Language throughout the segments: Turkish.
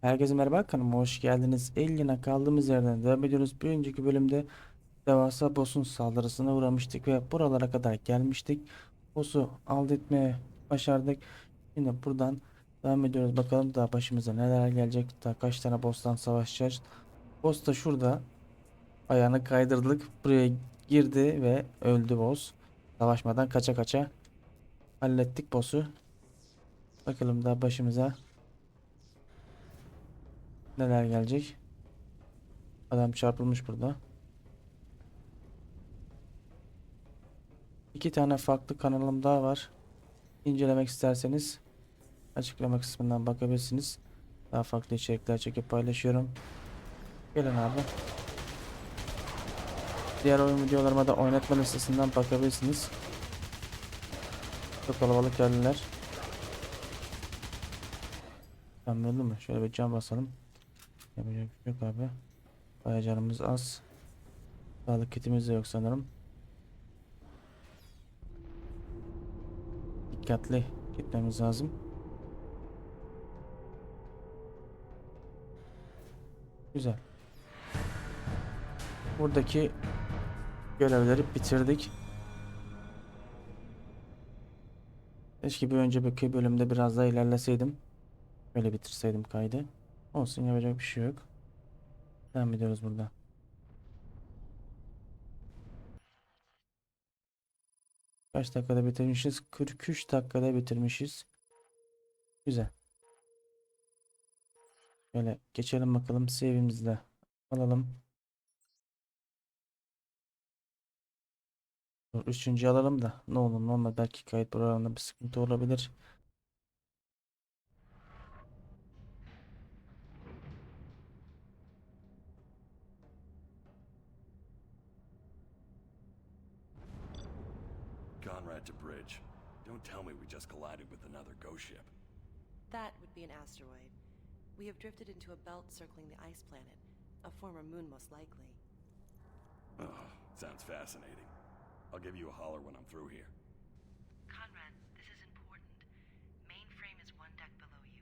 Herkese merhaba kanalıma hoş geldiniz. Eline kaldığımız yerden devam ediyoruz. Bir önceki bölümde devasa boss'un saldırısına uğramıştık ve buralara kadar gelmiştik. Boss'u alt etmeye başardık. Şimdi buradan devam ediyoruz. Bakalım daha başımıza neler gelecek. Daha kaç tane boss'tan savaşacağız. Boss da şurada. Ayağını kaydırdık. Buraya girdi ve öldü boss. Savaşmadan kaça kaça hallettik boss'u. Bakalım daha başımıza Neler gelecek? Adam çarpılmış burada. İki tane farklı kanalım daha var. İncelemek isterseniz açıklama kısmından bakabilirsiniz. Daha farklı içerikler çekip paylaşıyorum. Gelin abi. Diğer oyun videolarıma da oynatma listesinden bakabilirsiniz. Çok kalabalık geldiler. Tam öldü mü? Şöyle bir cam basalım. Yapacak bir şey yok abi. Bayağı canımız az. Sağlık kitimiz de yok sanırım. Dikkatli gitmemiz lazım. Güzel. Buradaki görevleri bitirdik. Keşke bir önceki bölümde biraz daha ilerleseydim. Öyle bitirseydim kaydı. Olsun yapacak bir şey yok. Devam ediyoruz burada. Kaç dakikada bitirmişiz? 43 dakikada bitirmişiz. Güzel. Şöyle geçelim bakalım save'imizde. Alalım. Üçüncü alalım da ne olur ne olmaz belki kayıt programında bir sıkıntı olabilir. Just collided with another ghost ship. That would be an asteroid. We have drifted into a belt circling the ice planet, a former moon most likely. Oh, sounds fascinating. I'll give you a holler when I'm through here. Conrad, this is important. Mainframe is one deck below you.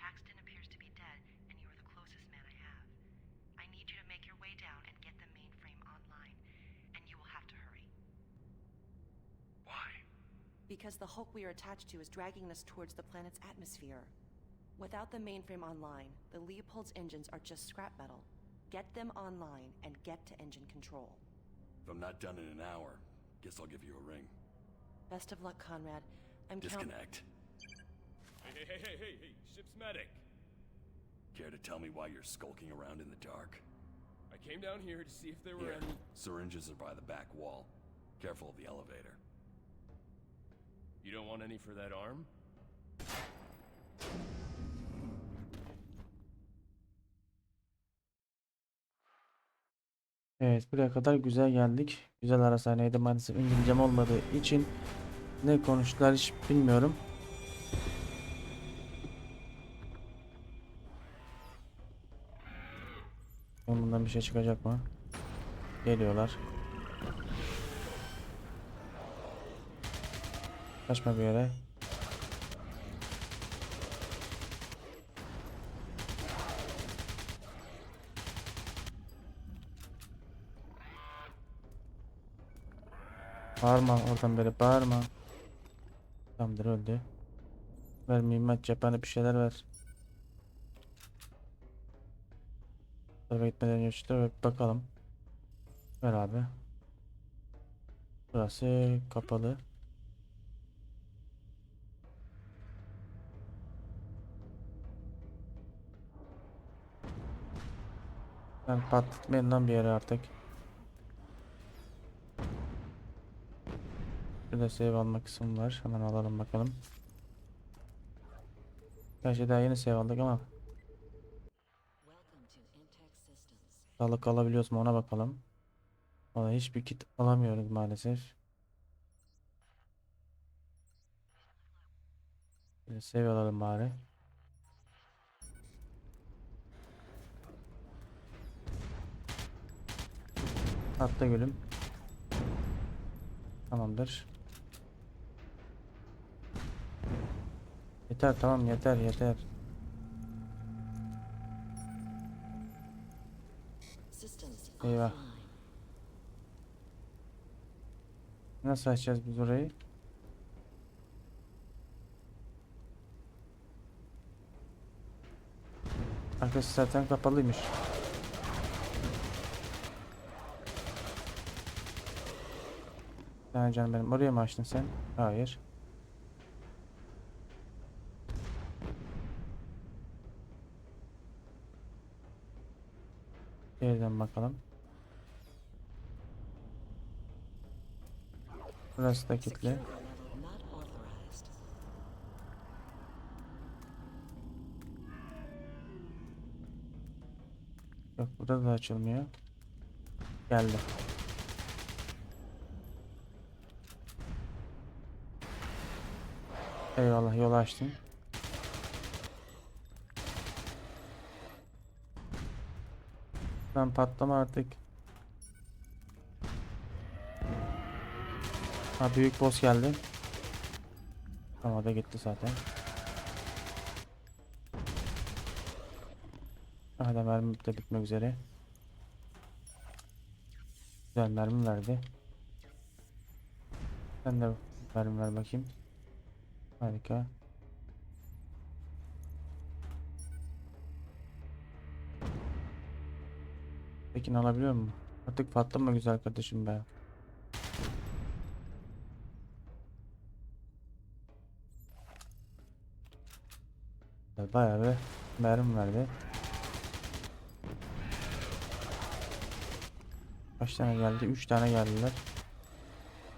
Paxton appears to be dead, and you are the closest man I have. I need you to make your way down and get the mainframe online, and you will have to hurry. Why? Because the hulk we are attached to is dragging us towards the planet's atmosphere. Without the mainframe online, the Leopold's engines are just scrap metal. Get them online and get to engine control. If I'm not done in an hour, guess I'll give you a ring. Best of luck, Conrad. I'm count- Disconnect. Hey, hey, hey, hey, hey, hey, ship's medic. Care to tell me why you're skulking around in the dark? I came down here to see if there were Here, any. syringes are by the back wall. Careful of the elevator. You don't want any for that arm? Evet buraya kadar güzel geldik. Güzel ara sahneydi maalesef İngilizcem olmadığı için ne konuştular hiç bilmiyorum. Bundan bir şey çıkacak mı? Geliyorlar. Kaçma bir yere. Bağırma oradan beri bağırma. Tamamdır öldü. Ver mühimmat cephane bir şeyler ver. Tarafa gitmeden tarafa bir bakalım. Ver abi. Burası kapalı. Ben patlatmayın lan bir yere artık. Şurada save alma kısmı var. Hemen alalım bakalım. Gerçi daha yeni save aldık ama sağlık alabiliyoruz mu ona bakalım. Valla hiçbir kit alamıyoruz maalesef. Save alalım bari. Atla gülüm. Tamamdır. Yeter tamam yeter yeter. Eyvah. Nasıl açacağız biz orayı? Arkası zaten kapalıymış. Yani canım benim oraya mı açtın sen? Hayır. Geriden bakalım. Burası da kilitli. Yok burada da açılmıyor. Geldi. Eyvallah yolu açtın. Lan patlama artık. Ha büyük boss geldi. Ama da gitti zaten. Hala mermi de bitmek üzere. Güzel mermi verdi. Sen de mermi ver bakayım. Harika. Peki alabiliyor mu? Artık patlama güzel kardeşim be. Bayağı bir mermi verdi. Kaç tane geldi? 3 tane geldiler.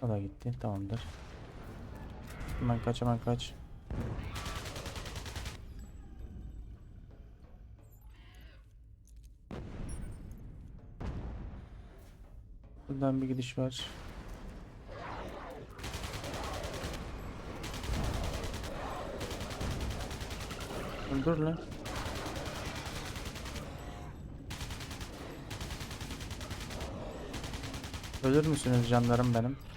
O da gitti. Tamamdır. Hemen kaç hemen kaç. Buradan bir gidiş var. Dur, lan. Ölür müsünüz canlarım benim?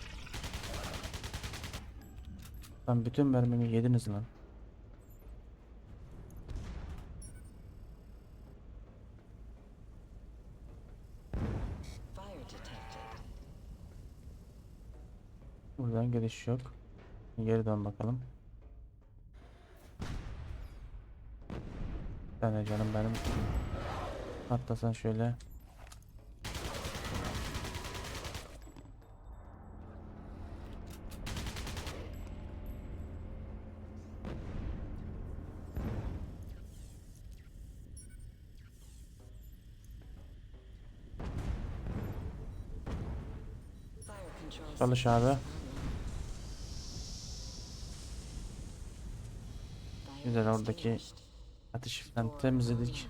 Lan bütün mermimi yediniz lan. Buradan giriş yok. Geri dön bakalım. Bir tane canım benim. Atlasan şöyle. Çalış abi. Güzel oradaki ateşi falan temizledik.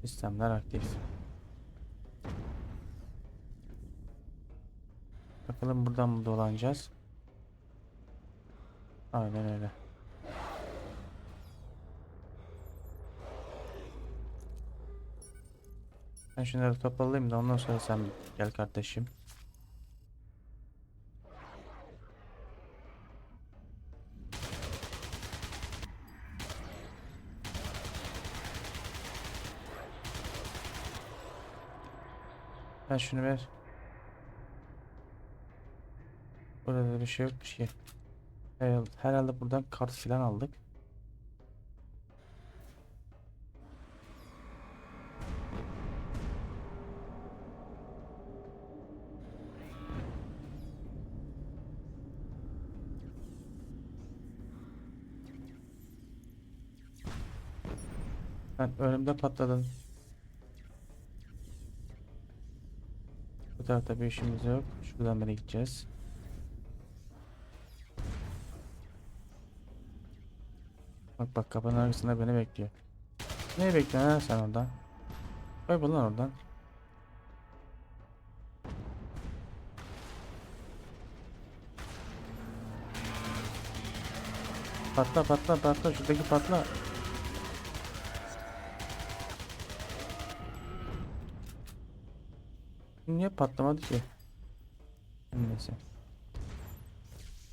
Sistemler aktif. Bakalım buradan mı dolanacağız? Aynen öyle. Ben şunları toparlayayım da ondan sonra sen gel kardeşim. Ben şunu ver. Burada bir şey yok bir şey. Herhalde, herhalde buradan kart filan aldık. Ben önümde patladın. Bu bir işimiz yok. Şuradan beri gideceğiz. Bak bak kapının arkasında beni bekliyor. Ne bekliyorsun sen oradan? Kaybol lan oradan. Patla patla patla şuradaki patla. Niye patlamadı ki? Neyse.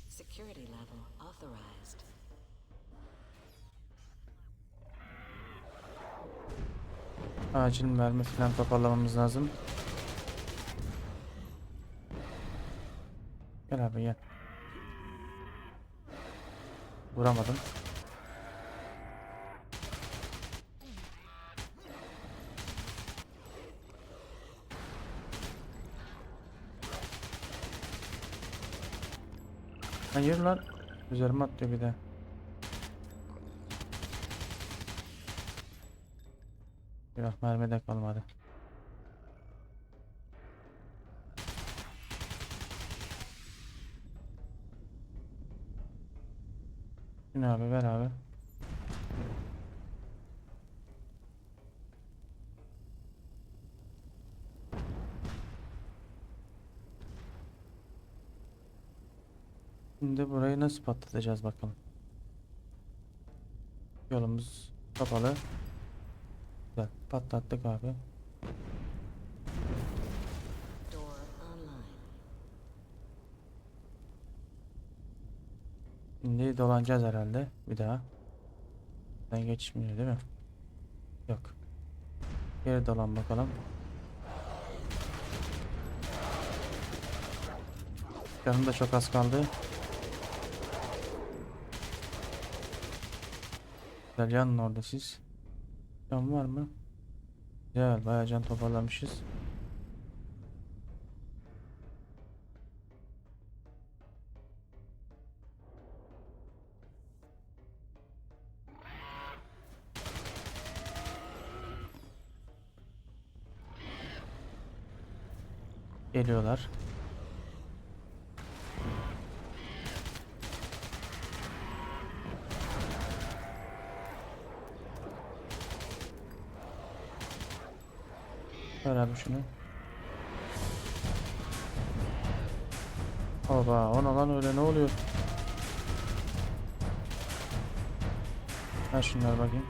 Security level authorized. Acil mermi falan toparlamamız lazım. Gel abi gel. Vuramadım. Hayır lan. Üzerime atlıyor bir de. Yok mermi de kalmadı. Yine abi ver abi. Şimdi burayı nasıl patlatacağız bakalım. Yolumuz kapalı. Güzel patlattık abi. Şimdi dolanacağız herhalde bir daha. Ben geçmiyor değil mi? Yok. Geri dolan bakalım. Canım da çok az kaldı. Güzel yanın orada siz. Can var mı? Güzel bayağı can toparlamışız. Geliyorlar. Abi şunu. Oba ona lan öyle ne oluyor? Ver şunları bakayım.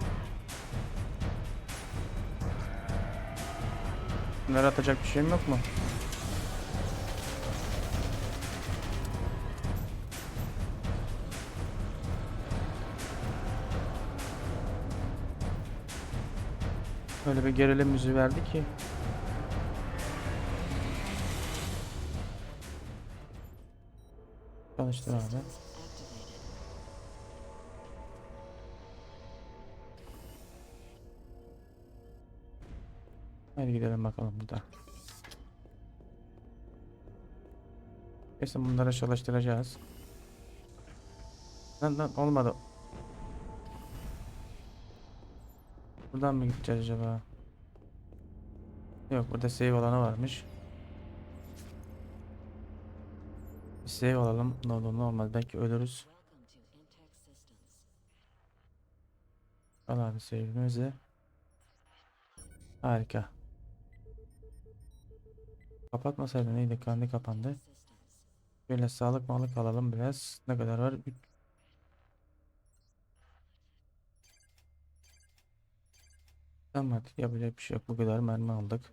Bunları atacak bir şeyim yok mu? Öyle bir gerilim müziği verdi ki. Çalıştır abi. Hadi gidelim bakalım burada. Kesin bunları çalıştıracağız. Lan lan olmadı. Buradan mı gideceğiz acaba? Yok burada save alanı varmış. Save alalım. Ne olur ne olmaz. Belki ölürüz. Al abi save'imizi. Harika. Kapatmasaydı neydi? Kendi kapandı. Şöyle sağlık malık alalım biraz. Ne kadar var? Üç- Tamam hadi yapacak bir şey yok. Bu kadar mermi aldık.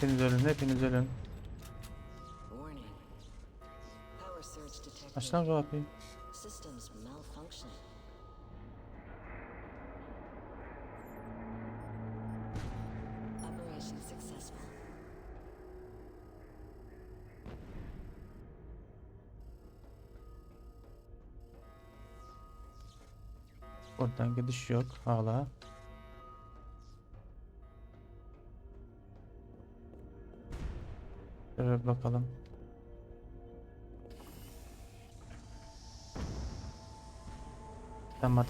Hepiniz ölün, hepiniz ölün. Aç lan kapıyı. Oradan gidiş yok hala. Şöyle bakalım.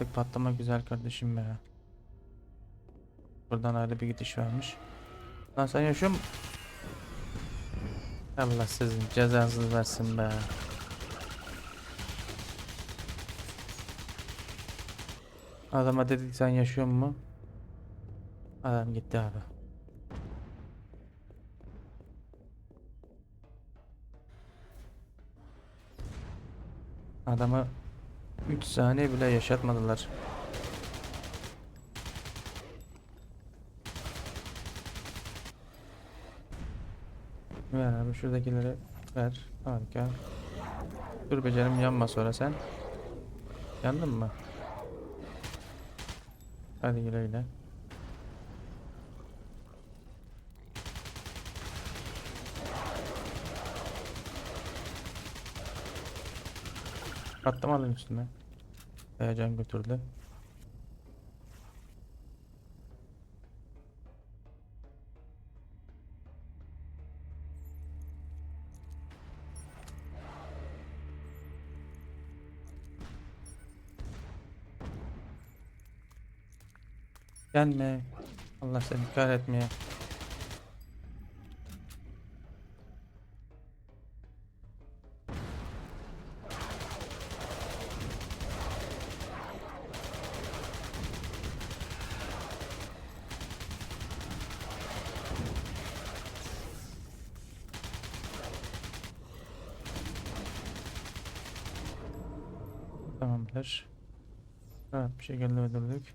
Artık patlama güzel kardeşim be. Buradan ayrı bir gidiş varmış. Lan sen yaşıyor musun? Allah sizin cezanızı versin be. Adama dedik sen yaşıyor mu? Adam gitti abi. Adamı 3 saniye bile yaşatmadılar. Ver abi şuradakileri ver. Harika. Dur becerim yanma sonra sen. Yandın mı? Hadi güle güle. Attım alın üstüne. Heyecan götürdü. Gelme. Allah seni kahretmeye. Tamamdır. Rahat bir şekilde öldürdük.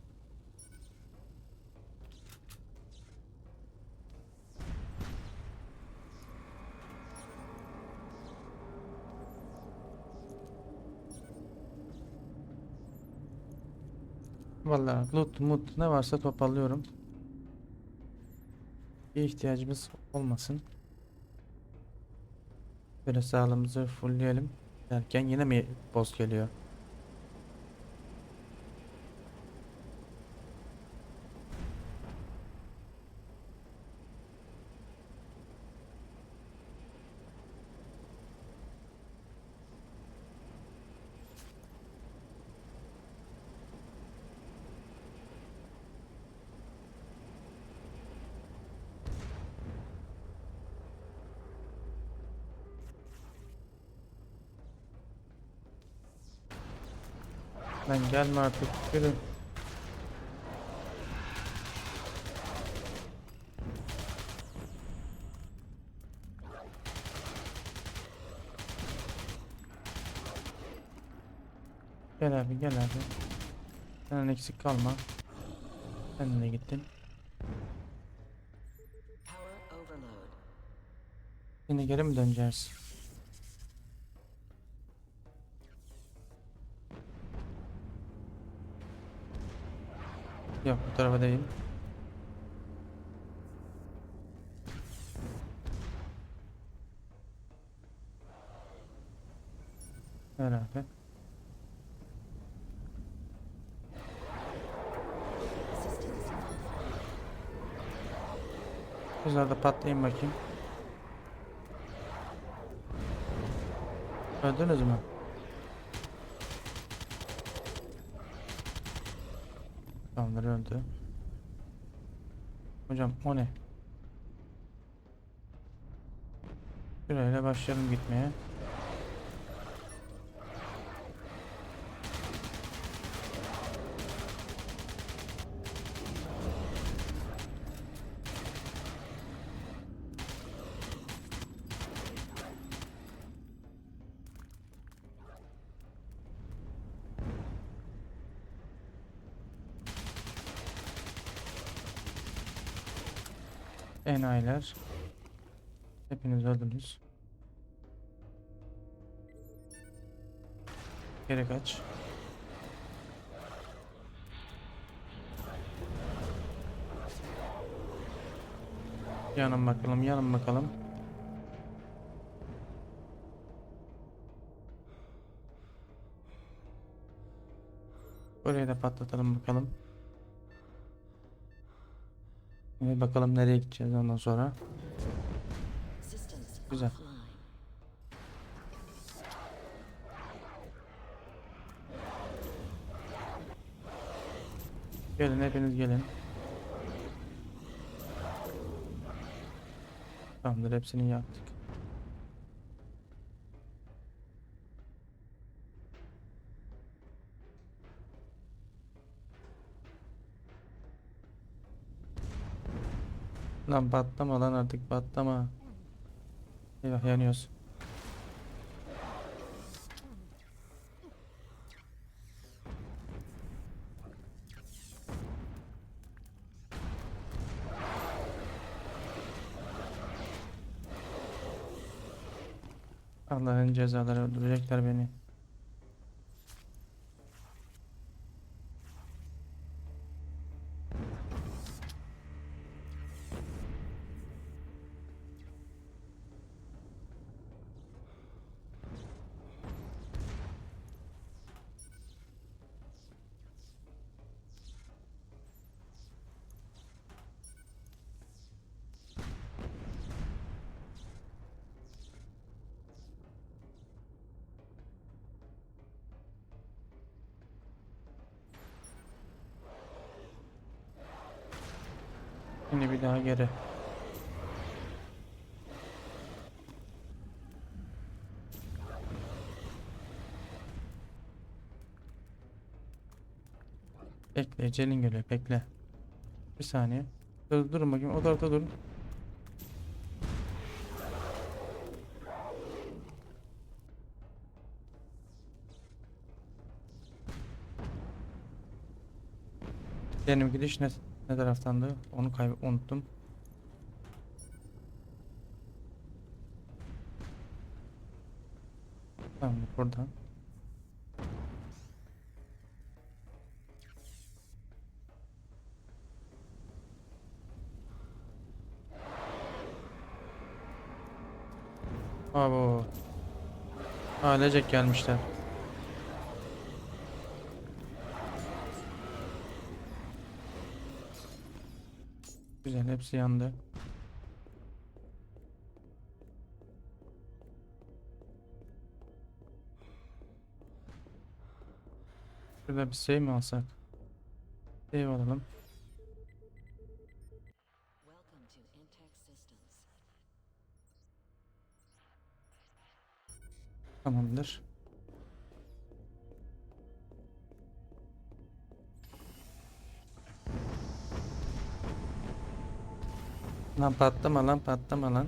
Vallahi loot mut ne varsa toparlıyorum. Bir ihtiyacımız olmasın. Böyle sağlığımızı fullleyelim derken yine mi boss geliyor? Lan gelme artık yürü. Gel abi gel abi. Sen eksik kalma. Sen de gittin. Yine geri mi döneceğiz? Yok bu tarafa değil. Systems Güzel de patlayayım bakayım. Öldünüz mü? Tamamdır öldü. Hocam o ne? Şurayla başlayalım gitmeye. Enayiler. Hepiniz öldünüz. Geri kaç. Yanın bakalım, yanın bakalım. Burayı da patlatalım bakalım. Şimdi bakalım nereye gideceğiz ondan sonra. Güzel. Gelin hepiniz gelin. Tamamdır hepsini yaptık. Lan patlama lan artık patlama. Eyvah yanıyoruz. Allah'ın cezaları öldürecekler beni. Geri. Bekle, Celin geliyor. Bekle. Bir saniye. Dur, durun bakayım. O tarafta durun. Benim gidiş ne, ne taraftandı? Onu kayb unuttum. Tamam buradan. Abo. Ailecek gelmişler. Güzel hepsi yandı. Şurada bir şey mi alsak? Save alalım. Tamamdır. Lan patlama lan patlama lan.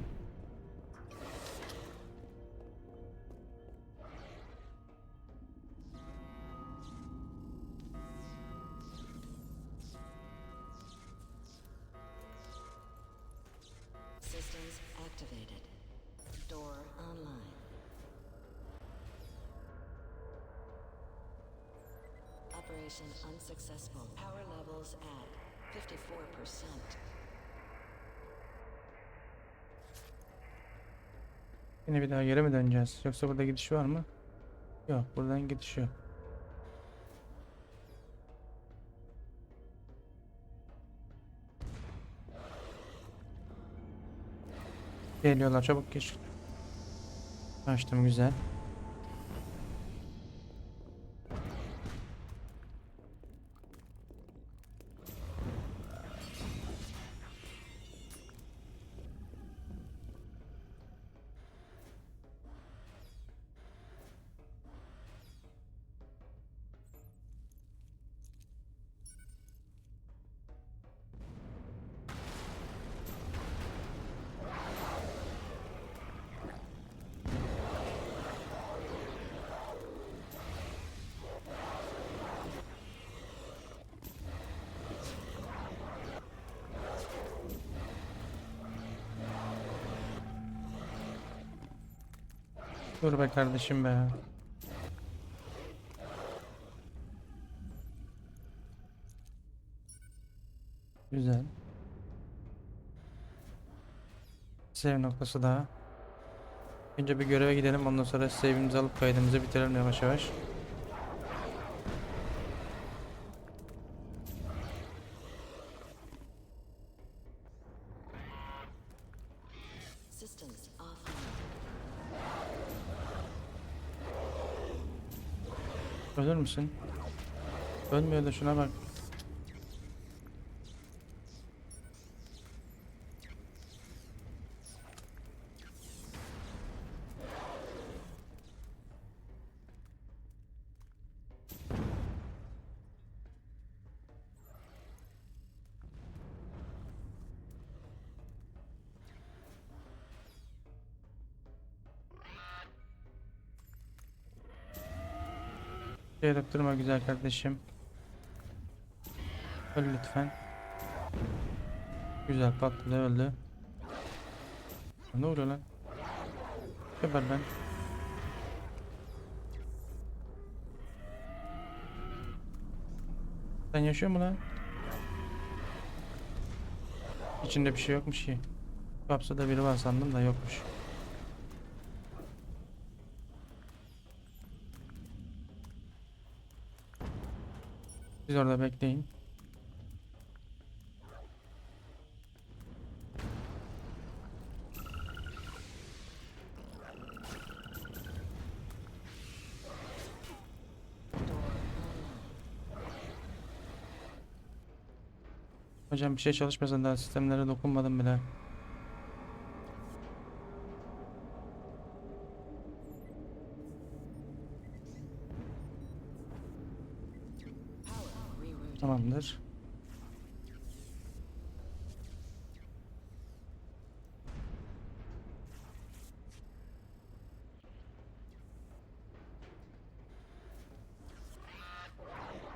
Activated. Door online. Operation unsuccessful. Power levels at 54%. Yine bir daha geri mi döneceğiz? Yoksa burada gidiş var mı? Yok buradan gidiş yok. Geliyorlar çabuk geç. Açtım güzel. Dur be kardeşim be. Güzel. Save noktası daha. Önce bir göreve gidelim ondan sonra save'imizi alıp kaydımızı bitirelim yavaş yavaş. Systems offline. Ölür müsün? Ölmüyor da şuna bak. Yedip durma güzel kardeşim. Öl lütfen. Güzel patladı öldü. Ne oluyor lan? Geber ben. Sen yaşıyor mu lan? İçinde bir şey yokmuş ki. Kapsada biri var sandım da yokmuş. Siz orada bekleyin. Hocam bir şey çalışmasın daha sistemlere dokunmadım bile.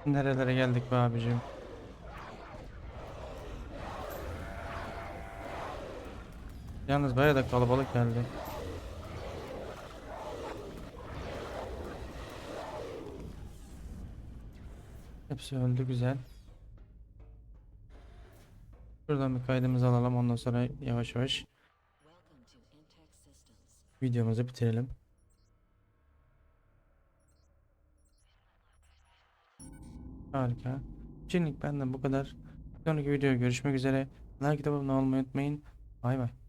Nerelere geldik be abicim? Yalnız bayağı da kalabalık geldi. Hepsi öldü güzel. Şuradan bir kaydımızı alalım ondan sonra yavaş yavaş videomuzu bitirelim. Harika. Şimdilik benden bu kadar. Sonraki videoya görüşmek üzere. Like abone olmayı unutmayın. Bay bay.